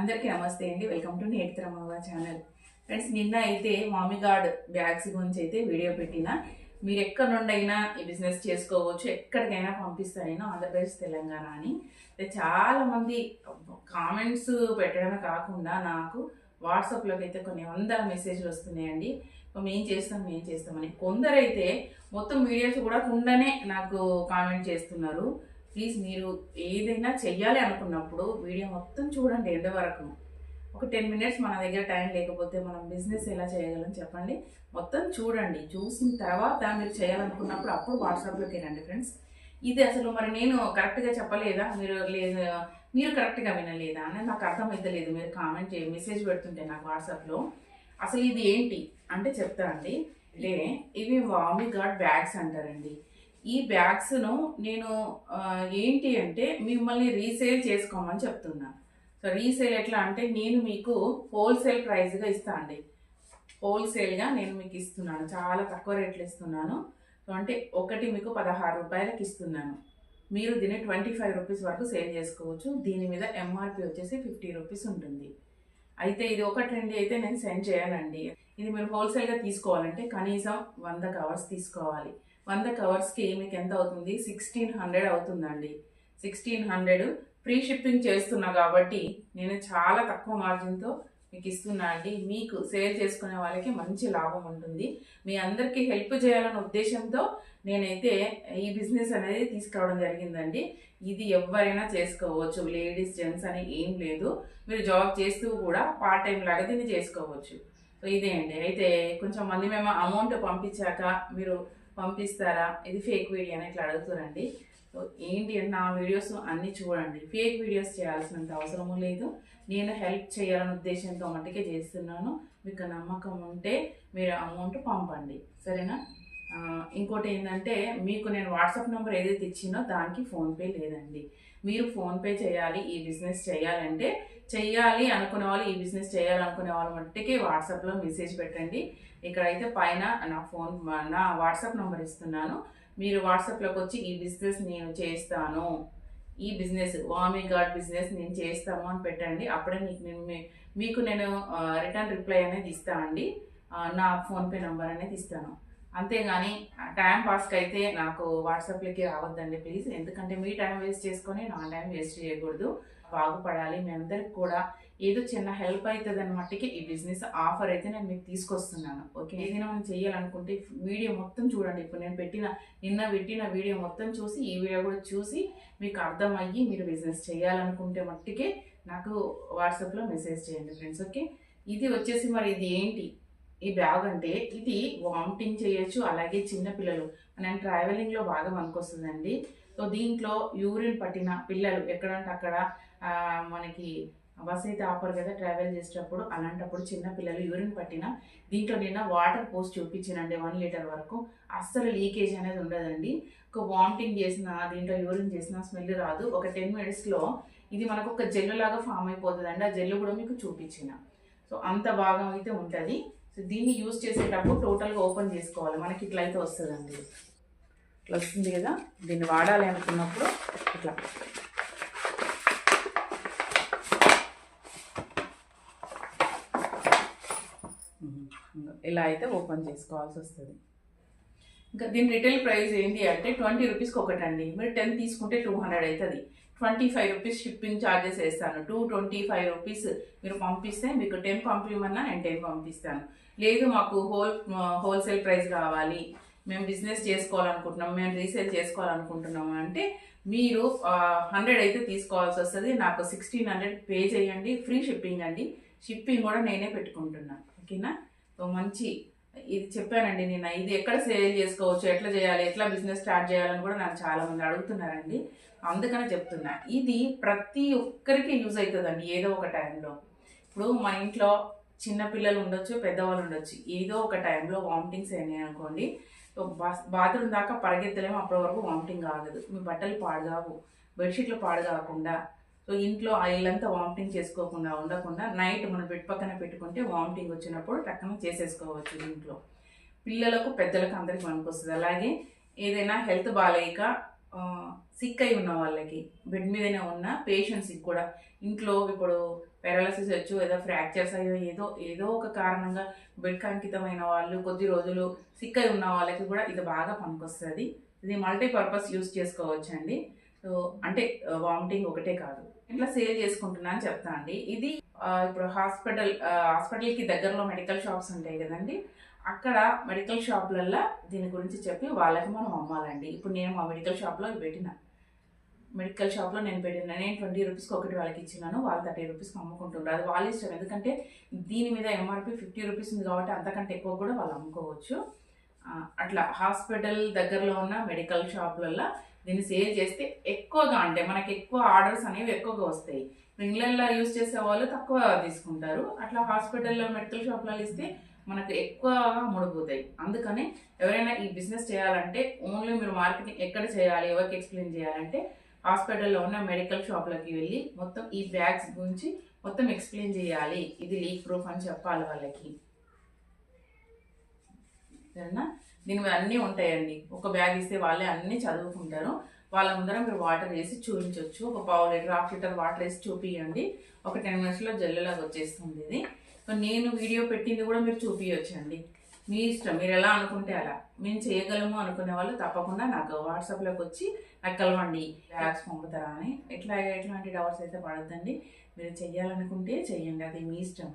అందరికీ నమస్తే అండి. వెల్కమ్ టు నేత్రమవ్వ ఛానల్ ఫ్రెండ్స్ నిన్న అయితే మామీ బ్యాగ్స్ గురించి అయితే వీడియో పెట్టిన. మీరు ఎక్కడ నుండైనా ఈ బిజినెస్ చేసుకోవచ్చు. ఎక్కడికైనా పంపిస్తారైనా ఆంధ్రప్రదేశ్ తెలంగాణ అని. చాలామంది కామెంట్స్ పెట్టడమే కాకుండా నాకు వాట్సాప్లోకి అయితే కొన్ని వందల మెసేజ్లు వస్తున్నాయండి. మేము చేస్తాం మేము చేస్తామని కొందరైతే మొత్తం వీడియోస్ కూడా కుండానే నాకు కామెంట్ చేస్తున్నారు. ప్లీజ్ మీరు ఏదైనా చెయ్యాలి అనుకున్నప్పుడు వీడియో మొత్తం చూడండి ఎండ వరకు. ఒక టెన్ మినిట్స్ మన దగ్గర టైం లేకపోతే మనం బిజినెస్ ఎలా చేయగలం చెప్పండి. మొత్తం చూడండి. చూసిన తర్వాత మీరు చేయాలనుకున్నప్పుడు అప్పుడు వాట్సాప్లోకి రండి ఫ్రెండ్స్. ఇది అసలు మరి నేను కరెక్ట్గా చెప్పలేదా? మీరు లేదు మీరు కరెక్ట్గా వినలేదా? అని నాకు అర్థమైతలేదు మీరు కామెంట్ మెసేజ్ పెడుతుంటే నాకు వాట్సాప్లో అసలు ఇది ఏంటి? అంటే చెప్తా అండి. అంటే ఇవి వామి గార్డ్ బ్యాగ్స్ అంటారండి. ఈ బ్యాగ్స్ను నేను ఏంటి అంటే మిమ్మల్ని రీసేల్ చేసుకోమని చెప్తున్నా. సో రీసేల్ ఎట్లా అంటే నేను మీకు హోల్సేల్ ప్రైస్గా ఇస్తా అండి. హోల్సేల్గా నేను మీకు ఇస్తున్నాను. చాలా తక్కువ రేట్లు ఇస్తున్నాను. సో అంటే ఒకటి మీకు పదహారు రూపాయలకి ఇస్తున్నాను. మీరు దీన్ని ట్వంటీ ఫైవ్ రూపీస్ వరకు సేల్ చేసుకోవచ్చు. దీని మీద ఎంఆర్పి వచ్చేసి ఫిఫ్టీ రూపీస్ ఉంటుంది. అయితే ఇది ఒకటి రెండు అయితే నేను సెండ్ చేయాలండి ఇది మీరు హోల్సేల్గా తీసుకోవాలంటే కనీసం వంద కవర్స్ తీసుకోవాలి. వంద కవర్స్కి మీకు ఎంత అవుతుంది? సిక్స్టీన్ హండ్రెడ్ అవుతుందండి. సిక్స్టీన్ హండ్రెడ్ ఫ్రీ షిప్పింగ్ చేస్తున్నా కాబట్టి నేను చాలా తక్కువ మార్జిన్తో మీకు ఇస్తున్నా అండి. మీకు సేల్ చేసుకునే వాళ్ళకి మంచి లాభం ఉంటుంది. మీ అందరికీ హెల్ప్ చేయాలనే ఉద్దేశంతో నేనైతే ఈ బిజినెస్ అనేది తీసుకురావడం జరిగిందండి. ఇది ఎవరైనా చేసుకోవచ్చు. లేడీస్ జెంట్స్ అని ఏం లేదు. మీరు జాబ్ చేస్తూ కూడా పార్ట్ టైం లాగా దీన్ని చేసుకోవచ్చు. సో ఇదే అండి. అయితే కొంచెం మంది మేము అమౌంట్ పంపించాక మీరు పంపిస్తారా? ఇది ఫేక్ వీడియో అని ఇట్లా అడుగుతారండి. సో ఏంటి అంటే నా వీడియోస్ అన్నీ చూడండి. ఫేక్ వీడియోస్ చేయాల్సినంత అవసరము లేదు. నేను హెల్ప్ చేయాలనే ఉద్దేశంతో మట్టుకే చేస్తున్నాను. మీకు నమ్మకం ఉంటే మీరు అమౌంట్ పంపండి. సరేనా? ఇంకోటి ఏంటంటే మీకు నేను వాట్సాప్ నెంబర్ ఏదైతే ఇచ్చినో దానికి ఫోన్పే లేదండి. మీరు ఫోన్పే చేయాలి ఈ బిజినెస్ చేయాలంటే చేయాలి అనుకునే వాళ్ళు ఈ బిజినెస్ చేయాలనుకునే వాళ్ళు మట్టుకే వాట్సాప్లో మెసేజ్ పెట్టండి. ఇక్కడైతే పైన నా ఫోన్ నా వాట్సాప్ నెంబర్ ఇస్తున్నాను. మీరు వాట్సాప్లోకి వచ్చి ఈ బిజినెస్ నేను చేస్తాను. ఈ బిజినెస్ వామి గార్డ్ బిజినెస్ నేను చేస్తాము అని పెట్టండి. అప్పుడే మీకు నేను మీ- మీకు నేను రిటర్న్ రిప్లై అనేది ఇస్తాను అండి నా ఫోన్పే నెంబర్ అనేది ఇస్తాను. అంతేగాని టైం పాస్కి అయితే నాకు వాట్సాప్లోకి రావద్దండి ప్లీజ్ ఎందుకంటే మీ టైం వేస్ట్ చేసుకొని నా టైం వేస్ట్ చేయకూడదు. బాగుపడాలి. మీ అందరికి కూడా ఏదో చిన్న హెల్ప్ అవుతుంది అని ఈ బిజినెస్ ఆఫర్ అయితే నేను మీకు తీసుకొస్తున్నాను. ఓకే ఏదైనా మనం చేయాలనుకుంటే వీడియో మొత్తం చూడండి. ఇప్పుడు నేను పెట్టిన నిన్న పెట్టిన వీడియో మొత్తం చూసి ఈ వీడియో కూడా చూసి మీకు అర్థమయ్యి మీరు బిజినెస్ చేయాలనుకుంటే మట్టికే నాకు వాట్సాప్లో మెసేజ్ చేయండి ఫ్రెండ్స్ ఓకే ఇది వచ్చేసి మరి ఇది ఏంటి? ఈ బ్యాగ్ అంటే ఇది వామిటింగ్ చేయొచ్చు అలాగే చిన్నపిల్లలు నేను ట్రావెలింగ్లో బాగా వస్తుందండి సో దీంట్లో యూరిన్ పట్టిన పిల్లలు ఎక్కడంటే అక్కడ మనకి బస్ అయితే ఆపరు కదా ట్రావెల్ చేసేటప్పుడు. అలాంటప్పుడు చిన్న పిల్లలు యూరిన్ పట్టిన దీంట్లో నిన్న వాటర్ పోస్ట్ చూపించానండి వన్ లీటర్ వరకు. అస్సలు లీకేజ్ అనేది ఉండదండి. ఒక వామిటింగ్ చేసిన దీంట్లో యూరిన్ చేసిన స్మెల్ రాదు. ఒక టెన్ మినిట్స్లో ఇది మనకు ఒక జెల్లు లాగా ఫామ్ అయిపోతుందండి. ఆ జెల్లు కూడా మీకు చూపించిన. సో అంత భాగం అయితే ఉంటుంది. సో దీన్ని యూజ్ చేసేటప్పుడు టోటల్గా ఓపెన్ చేసుకోవాలి. మనకి ఇట్లా అయితే వస్తుందండి. ఇట్లా వస్తుంది కదా? దీన్ని వాడాలి అనుకున్నప్పుడు ఇట్లా. ఇలా అయితే ఓపెన్ చేసుకోవాల్సి వస్తుంది. ఇంకా దీని రిటైల్ ప్రైస్ ఏంటి అంటే ట్వంటీ రూపీస్కి ఒకటండి. మీరు టెన్ తీసుకుంటే టూ హండ్రెడ్ అవుతుంది. Twenty five rupees shipping charges వేస్తాను. టూ ట్వంటీ ఫైవ్ రూపీస్ మీరు పంపిస్తే మీకు టెన్ పంపించమన్నా నేను టెన్ పంపిస్తాను. లేదు మాకు హోల్ హోల్సేల్ ప్రైస్ కావాలి. మేము బిజినెస్ చేసుకోవాలనుకుంటున్నాం మేము రీసేల్ చేసుకోవాలనుకుంటున్నాము అంటే మీరు హండ్రెడ్ అయితే తీసుకోవాల్సి వస్తుంది. నాకు సిక్స్టీన్ హండ్రెడ్ పే చేయండి ఫ్రీ షిప్పింగ్ అండి. షిప్పింగ్ కూడా నేనే పెట్టుకుంటున్నాను. ఓకేనా సో మంచి ఇది చెప్పానండి నేను ఇది ఎక్కడ సేల్ చేసుకోవచ్చు ఎట్లా చేయాలి ఎట్లా బిజినెస్ స్టార్ట్ చేయాలని కూడా నాకు చాలామంది అడుగుతున్నారండి. అందుకనే చెప్తున్నా ఇది ప్రతి ఒక్కరికి యూజ్ అవుతుందండి ఏదో ఒక టైంలో ఇప్పుడు మా ఇంట్లో చిన్న పిల్లలు ఉండొచ్చు పెద్దవాళ్ళు ఉండొచ్చు ఏదో ఒక టైంలో వామిటింగ్స్ అయినాయి అనుకోండి బాత్రూమ్ దాకా పరిగెత్తలేము అప్పటి వరకు వామిటింగ్ కాగదు. మీ బట్టలు పాడు కావు బెడ్షీట్లు పాడు కాకుండా సో ఇంట్లో ఆయిల్ అంతా వామిటింగ్ చేసుకోకుండా ఉండకుండా నైట్ మనం బెడ్ పక్కన పెట్టుకుంటే వామిటింగ్ వచ్చినప్పుడు టక్కన చేసేసుకోవచ్చు ఇంట్లో. పిల్లలకు పెద్దలకు అందరికి మనకు వస్తుంది అలాగే ఏదైనా హెల్త్ బాగాలేక సిక్ అయి ఉన్న వాళ్ళకి బెడ్ మీదనే ఉన్న పేషెంట్స్కి కూడా ఇంట్లో ఇప్పుడు పారాలసిస్ వచ్చు ఏదో ఫ్రాక్చర్స్ అయ్యో ఏదో ఏదో ఒక కారణంగా బెడ్కి అంకితమైన వాళ్ళు కొద్ది రోజులు సిక్ అయి ఉన్న వాళ్ళకి కూడా ఇది బాగా పనికొస్తుంది. ఇది మల్టీపర్పస్ యూస్ చేసుకోవచ్చు అండి సో అంటే వామిటింగ్ ఒకటే కాదు. ఇట్లా సేల్ చేసుకుంటున్నా అని చెప్తా అండి. ఇది ఇప్పుడు హాస్పిటల్ హాస్పిటల్కి దగ్గరలో మెడికల్ షాప్స్ ఉంటాయి కదండి. అక్కడ మెడికల్ షాప్లల్లో దీని గురించి చెప్పి వాళ్ళకి మనం అమ్మాలండి. ఇప్పుడు నేను మా మెడికల్ షాప్లో పెట్టిన. మెడికల్ షాప్లో నేను పెట్టిన. నేను ట్వంటీ రూపీస్కి ఒకటి వాళ్ళకి ఇచ్చినాను. వాళ్ళు థర్టీ రూపీస్కి అమ్ముకుంటున్నారు. అది వాళ్ళ ఇష్టం. ఎందుకంటే దీని మీద ఎంఆర్పి ఫిఫ్టీ రూపీస్ ఉంది కాబట్టి అంతకంటే ఎక్కువ కూడా వాళ్ళు అమ్ముకోవచ్చు. అట్లా హాస్పిటల్ దగ్గరలో ఉన్న మెడికల్ షాప్లల్లో దీన్ని సేల్ చేస్తే ఎక్కువగా అంటే మనకి ఎక్కువ ఆర్డర్స్ అనేవి ఎక్కువగా వస్తాయి. ఇంగ్లాండ్లో యూజ్ చేసే వాళ్ళు తక్కువ తీసుకుంటారు. అట్లా హాస్పిటల్లో మెడికల్ షాప్లలో ఇస్తే మనకు ఎక్కువగా ముడిపోతాయి. అందుకని ఎవరైనా ఈ బిజినెస్ చేయాలంటే ఓన్లీ మీరు మార్కెటింగ్ ఎక్కడ చేయాలి ఎవరికి ఎక్స్ప్లెయిన్ చేయాలంటే హాస్పిటల్లో ఉన్న మెడికల్ షాప్లోకి వెళ్ళి మొత్తం ఈ బ్యాగ్స్ గురించి మొత్తం ఎక్స్ప్లెయిన్ చేయాలి. ఇది లీక్ ప్రూఫ్ అని చెప్పాలి వాళ్ళకి. సరేనా? దీని మీద అన్నీ ఉంటాయండి. ఒక బ్యాగ్ ఇస్తే వాళ్ళే అన్నీ చదువుకుంటారు. వాళ్ళ ముందర మీరు వాటర్ వేసి చూపించవచ్చు ఒక పావు లీటర్ హాఫ్ లీటర్ వాటర్ వేసి చూపించండి ఒక టెన్ మినిట్స్లో జల్లులాగా వచ్చేస్తుంది ఇది. నేను వీడియో పెట్టింది కూడా మీరు చూపించండి మీ ఇష్టం. మీరు ఎలా అనుకుంటే అలా. మేము చేయగలము అనుకునే వాళ్ళు తప్పకుండా నాకు వాట్సాప్లోకి వచ్చి నాకు కలవండి. బ్యాగ్స్ పంపుతారా అని ఎట్లా ఎట్లాంటి డౌట్స్ అయితే పడద్దండి. మీరు చెయ్యాలనుకుంటే చెయ్యండి. అది మీ ఇష్టం